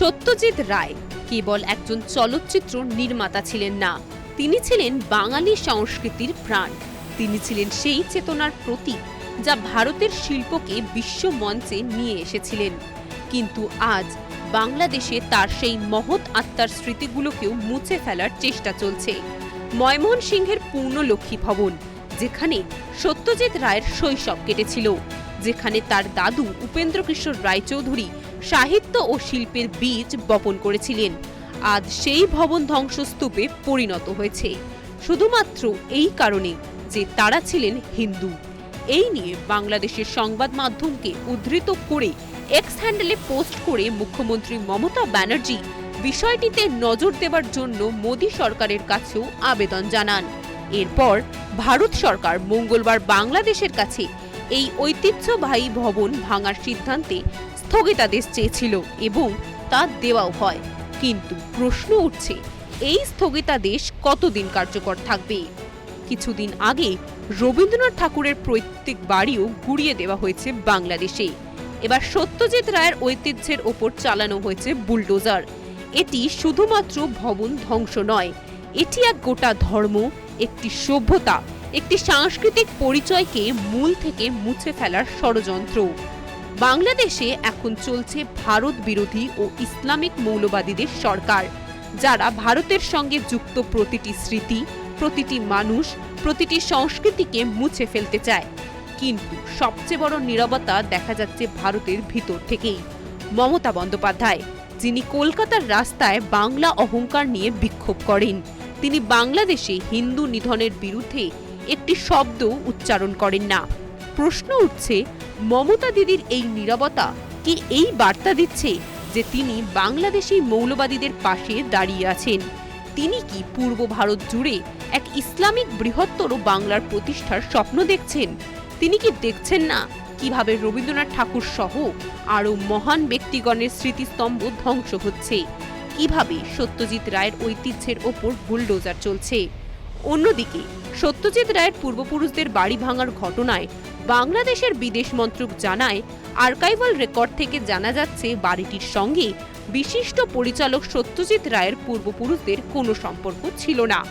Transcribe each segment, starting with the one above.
সত্যজিৎ রায় কেবল একজন চলচ্চিত্র নির্মাতা ছিলেন না, তিনি ছিলেন বাঙালি সংস্কৃতির প্রাণ। তিনি ছিলেন সেই চেতনার প্রতীক যা ভারতের শিল্পকে বিশ্ব মঞ্চে নিয়ে এসেছিলেন। কিন্তু আজ বাংলাদেশে তার সেই মহৎ আত্মার স্মৃতিগুলোকেও মুছে ফেলার চেষ্টা চলছে। ময়মোহন সিংহের পূর্ণলক্ষ্মী ভবন, যেখানে সত্যজিৎ রায়ের শৈশব কেটেছিল, যেখানে তার দাদু উপেন্দ্র কিশোর রায়চৌধুরী সাহিত্য ও শিল্পের বীজ বপন করেছিলেন। আজ সেই ভবন ধ্বংসস্তূপে পরিণত হয়েছে। শুধুমাত্র এই কারণে যে তারা ছিলেন হিন্দু। এই নিয়ে বাংলাদেশের সংবাদ মাধ্যমকে উদ্ধৃত করে এক্স হ্যান্ডেলে পোস্ট করে মুখ্যমন্ত্রী মমতা ব্যানার্জি বিষয়টিতে নজর দেওয়ার জন্য মোদী সরকারের কাছেও আবেদন জানান। এরপর ভারত সরকার মঙ্গলবার বাংলাদেশের কাছে এই ঐতিহ্যবাহী ভবন ভাঙার সিদ্ধান্তে স্থগিতাদেশ চেয়েছিল এবং তা দেওয়াও হয়। কিন্তু প্রশ্ন উঠছে, এই স্থগিতাদেশ কতদিন কার্যকর থাকবে? কিছুদিন আগে রবীন্দ্রনাথ ঠাকুরের প্রত্যেক বাড়িও গুড়িয়ে দেওয়া হয়েছে বাংলাদেশে। এবার সত্যজিৎ রায়ের ঐতিহ্যের ওপর চালানো হয়েছে বুলডোজার। এটি শুধুমাত্র ভবন ধ্বংস নয়, এটি এক গোটা ধর্ম, একটি সভ্যতা, একটি সাংস্কৃতিক পরিচয়কে মূল থেকে মুছে ফেলার ষড়যন্ত্র। বাংলাদেশে এখন চলছে ভারত বিরোধী ও ইসলামিক মৌলবাদীদের সরকার, যারা ভারতের সঙ্গে যুক্ত প্রতিটি স্মৃতি, প্রতিটি মানুষ, প্রতিটি সংস্কৃতিকে মুছে ফেলতে চায়। কিন্তু সবচেয়ে বড় নীরবতা দেখা যাচ্ছে ভারতের ভিতর থেকেই। মমতা বন্দ্যোপাধ্যায়, যিনি কলকাতার রাস্তায় বাংলা অহংকার নিয়ে বিক্ষোভ করেন, তিনি বাংলাদেশে হিন্দু নিধনের বিরুদ্ধে একটি শব্দ উচ্চারণ করেন না। প্রশ্ন উঠছে মমতা দিদির এই নীরবতা কি এই বার্তা দিচ্ছে যে তিনি বাংলাদেশি মৌলবাদীদের পাশে দাঁড়িয়ে আছেন? তিনি কি পূর্ব ভারত জুড়ে এক ইসলামিক বৃহত্তর বাংলার প্রতিষ্ঠার স্বপ্ন দেখছেন? তিনি কি দেখছেন না কীভাবে রবীন্দ্রনাথ ঠাকুর সহ আরও মহান ব্যক্তিগণের স্মৃতিস্তম্ভ ধ্বংস হচ্ছে? কীভাবে সত্যজিৎ রায়ের ঐতিহ্যের ওপর বুলডোজার চলছে? অন্যদিকে, সত্যজিৎ রায়ের পূর্বপুরুষদের বাড়ি ভাঙার ঘটনায় বাংলাদেশের বিদেশ মন্ত্রক জানায়, আর্কাইভাল রেকর্ড থেকে জানা যাচ্ছে বাড়িটির সঙ্গে বিশিষ্ট পরিচালক সত্যজিৎ রায়ের পূর্বপুরুষদের কোনো সম্পর্ক ছিল না।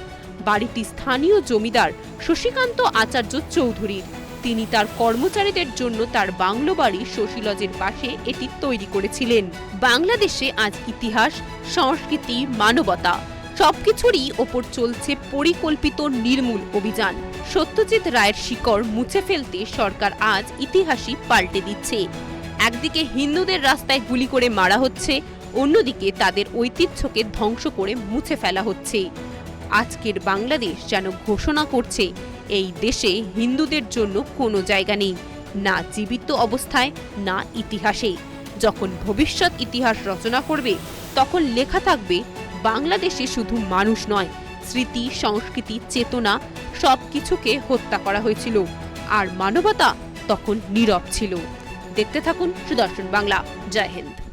বাড়িটি স্থানীয় জমিদার শশীকান্ত আচার্য চৌধুরীর। তিনি তার কর্মচারীদের জন্য তার বাংলো বাড়ি শশীলজের পাশে এটি তৈরি করেছিলেন। বাংলাদেশে আজ ইতিহাস, সংস্কৃতি, মানবতা সবকিছুরই ওপর চলছে পরিকল্পিত নির্মূল অভিযান। সত্যজিৎ রায়ের শিকড় মুছে ফেলতে সরকার আজ ইতিহাসই পাল্টে দিচ্ছে। একদিকে হিন্দুদের রাস্তায় গুলি করে মারা হচ্ছে, অন্যদিকে তাদের ঐতিহ্যকে ধ্বংস করে মুছে ফেলা হচ্ছে। আজকের বাংলাদেশ যেন ঘোষণা করছে, এই দেশে হিন্দুদের জন্য কোনো জায়গা নেই, না জীবিত অবস্থায়, না ইতিহাসে। যখন ভবিষ্যৎ ইতিহাস রচনা করবে, তখন লেখা থাকবে বাংলাদেশে শুধু মানুষ নয়, স্মৃতি, সংস্কৃতি, চেতনা সব কিছুকে হত্যা করা হয়েছিল। আর মানবতা তখন নীরব ছিল। দেখতে থাকুন সুদর্শন বাংলা। জয় হিন্দ।